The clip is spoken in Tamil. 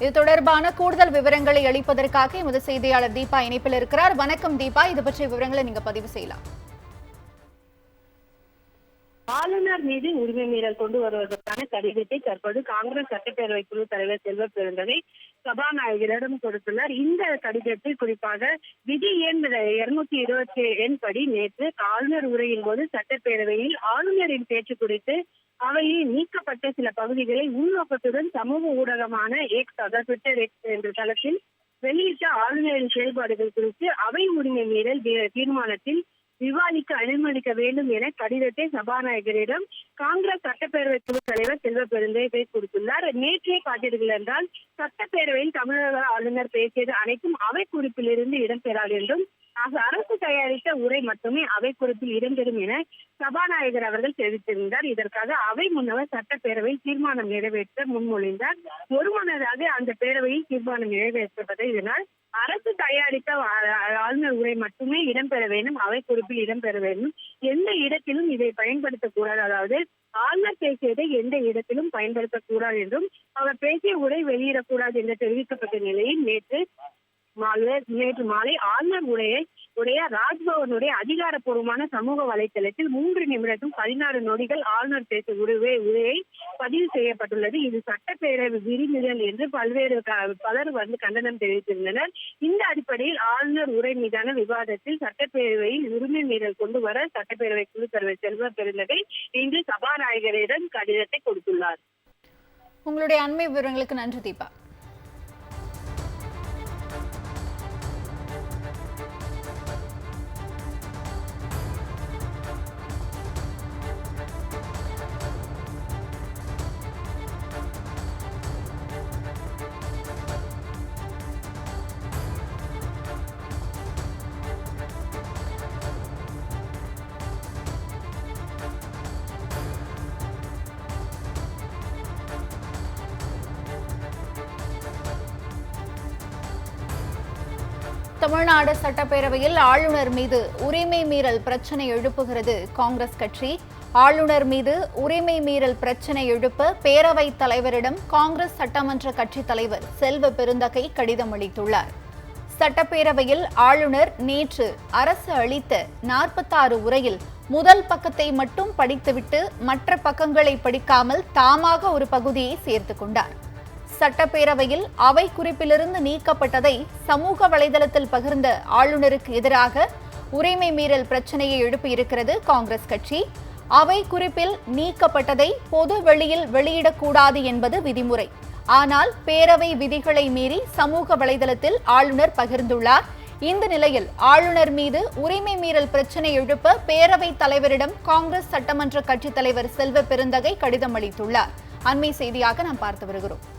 இது தொடர்பான கூடுதல் விவரங்களை அளிப்பதற்காக எமது செய்தியாளர் தீபா இணைப்பில் இருக்கிறார். வணக்கம் தீபா. இது பற்றிய விவரங்களை நீங்க பதிவு செய்யலாம். ஆளுநர் மீது உரிமை மீறல் கொண்டு வருவதற்கான கடிதத்தை தற்போது காங்கிரஸ் சட்டப்பேரவை குழு தலைவர் செல்வ பெருந்தகை சபாநாயகரிடம் கொடுத்துள்ளார். இந்த கடிதத்தில் குறிப்பாக விதி எண் இருநூத்தி இருபத்தி எண் படி நேற்று ஆளுநர் உரையின் போது சட்டப்பேரவையில் ஆளுநரின் பேச்சு குறித்து அவையில் நீக்கப்பட்ட சில பகுதிகளை உள்நோக்கத்துடன் சமூக ஊடகமான எக்ஸ் அதாவது ட்விட்டர் எக்ஸ் என்ற தளத்தில் வெளியிட்ட ஆளுநரின் செயல்பாடுகள் குறித்து அவை உரிமை மீறல் தீர்மானத்தில் விவாதிக்க அனுமதிக்க வேண்டும் என கடிதத்தை சபாநாயகரிடம் காங்கிரஸ் சட்டப்பேரவை குழு தலைவர் செல்வ பெருந்தேவை கொடுத்துள்ளார். நேற்றே காட்டீர்கள் என்றால் சட்டப்பேரவையில் தமிழக ஆளுநர் பேசியது அனைத்தும் அவை குறிப்பிலிருந்து இடம்பெறாது என்றும் ஆக அரசு தயாரித்த உரை மட்டுமே அவை குறிப்பில் இடம்பெறும் என சபாநாயகர் அவர்கள் தெரிவித்திருந்தார். இதற்காக அவை முன்னவர் சட்டப்பேரவையில் தீர்மானம் நிறைவேற்ற முன்மொழிந்தார். ஒருமனதாக அந்த பேரவையில் தீர்மானம் நிறைவேற்றப்பட்டது இதனால் அரசு தயாரித்த ஆளுநர் உரை மட்டுமே இடம்பெற வேண்டும் அவை குறிப்பில் இடம்பெற வேண்டும். எந்த இடத்திலும் இதை பயன்படுத்தக்கூடாது. அதாவது ஆளுநர் பேசியதை எந்த இடத்திலும் பயன்படுத்தக்கூடாது என்றும் அவர் பேசிய உரை வெளியிடக்கூடாது என்று தெரிவிக்கப்பட்ட நிலையில் நேற்று நேற்று மாலை ஆளுநர் உரையை உடைய ராஜ்பவனுடைய அதிகாரப்பூர்வமான சமூக வலைத்தளத்தில் மூன்று நிமிடத்தும் பதினாறு நொடிகள் ஆளுநர் பேச உருவே உரையை பதிவு செய்யப்பட்டுள்ளது. இது சட்டப்பேரவை விரிமிதல் என்று பல்வேறு பலர் வந்து கண்டனம் தெரிவித்திருந்தனர். இந்த அடிப்படையில் ஆளுநர் உரை மீதான விவாதத்தில் சட்டப்பேரவையில் உரிமை மீறல் கொண்டு வர சட்டப்பேரவை குழு தலைவர் செல்வ பெருந்தகை இன்று சபாநாயகரிடம் கடிதத்தை கொடுத்துள்ளார். உங்களுடைய அண்மை விவரங்களுக்கு நன்றி தீபா. தமிழ்நாடு சட்டப்பேரவையில் ஆளுநர் மீது உரிமை மீறல் பிரச்சனை எழுப்புகிறது காங்கிரஸ் கட்சி. ஆளுநர் மீது உரிமை மீறல் பிரச்சனை எழுப்ப பேரவைத் தலைவரிடம் காங்கிரஸ் சட்டமன்ற கட்சித் தலைவர் செல்வ பெருந்தகை கடிதம் அளித்துள்ளார். சட்டப்பேரவையில் ஆளுநர் நேற்று அரசு அளித்த நாற்பத்தாறு உரையில் முதல் பக்கத்தை மட்டும் படித்துவிட்டு மற்ற பக்கங்களை படிக்காமல் தாமாக ஒரு பகுதியை சேர்த்துக் கொண்டார். சட்டப்பேரவையில் அவை குறிப்பிலிருந்து நீக்கப்பட்டதை சமூக வலைதளத்தில் பகிர்ந்த ஆளுநருக்கு எதிராக உரிமை மீறல் பிரச்சனையை எழுப்பியிருக்கிறது காங்கிரஸ் கட்சி. அவை குறிப்பில் நீக்கப்பட்டதை பொது வெளியில் வெளியிடக்கூடாது என்பது விதிமுறை. ஆனால் பேரவை விதிகளை மீறி சமூக வலைதளத்தில் ஆளுநர் பகிர்ந்துள்ளார். இந்த நிலையில் ஆளுநர் மீது உரிமை மீறல் பிரச்சனை எழுப்ப பேரவைத் தலைவரிடம் காங்கிரஸ் சட்டமன்ற கட்சித் தலைவர் செல்வ பெருந்தகை கடிதம் அளித்துள்ளார். அண்மை செய்தியாக நாம் பார்த்து வருகிறோம்.